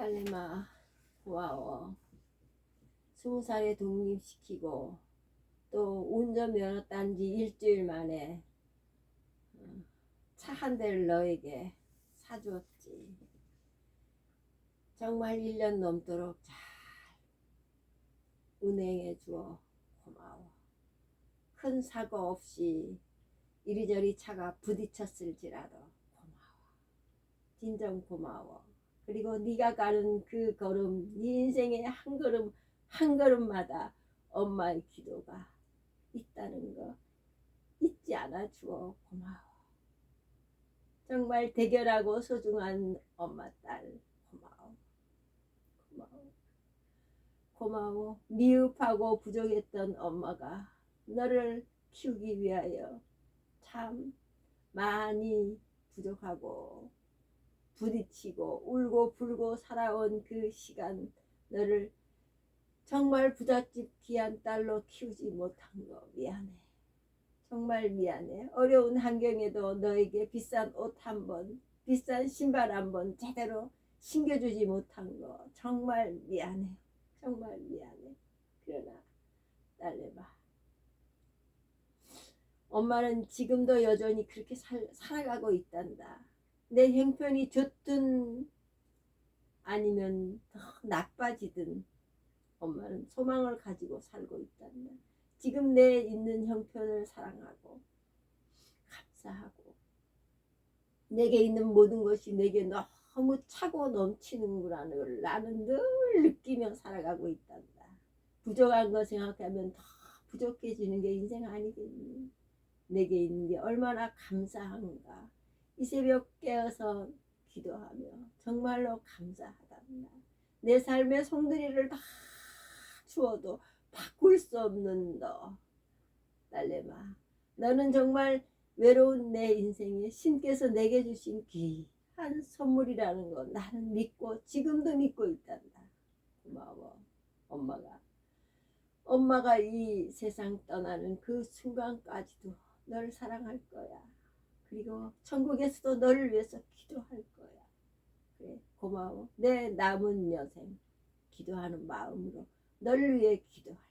딸내마 고마워. 스무 살에 독립시키고 또 운전면허 딴 지 일주일 만에 차 한 대를 너에게 사주었지. 정말 1년 넘도록 잘 운행해 주어 고마워. 큰 사고 없이 이리저리 차가 부딪혔을지라도 고마워. 진정 고마워. 그리고 네가 가는 그 걸음, 네 인생의 한 걸음 한 걸음마다 엄마의 기도가 있다는 거 잊지 않아 주어 고마워. 정말 대결하고 소중한 엄마 딸 고마워. 고마워. 고마워. 미흡하고 부족했던 엄마가 너를 키우기 위하여 참 많이 부족하고 부딪히고 울고 불고 살아온 그 시간 너를 정말 부잣집 귀한 딸로 키우지 못한 거 미안해. 정말 미안해. 어려운 환경에도 너에게 비싼 옷 한 번, 비싼 신발 한 번 제대로 신겨주지 못한 거 정말 미안해. 정말 미안해. 그러나 딸내봐. 엄마는 지금도 여전히 그렇게 살, 살아가고 있단다. 내 형편이 좋든 아니면 더 나빠지든 엄마는 소망을 가지고 살고 있단다. 지금 내 있는 형편을 사랑하고 감사하고 내게 있는 모든 것이 내게 너무 차고 넘치는구나는 걸 나는 늘 느끼며 살아가고 있단다. 부족한 거 생각하면 더 부족해지는 게 인생 아니겠니? 내게 있는 게 얼마나 감사한가. 이 새벽 깨어서 기도하며 정말로 감사하단다. 내 삶의 송두리를 다 주어도 바꿀 수 없는 너 딸내마. 너는 정말 외로운 내 인생에 신께서 내게 주신 귀한 선물이라는 거 나는 믿고 지금도 믿고 있단다. 고마워 엄마가. 엄마가 이 세상 떠나는 그 순간까지도 널 사랑할 거야 그리고 천국에서도 너를 위해서 기도할 거야. 그래 고마워. 내 남은 여생 기도하는 마음으로 너를 위해 기도할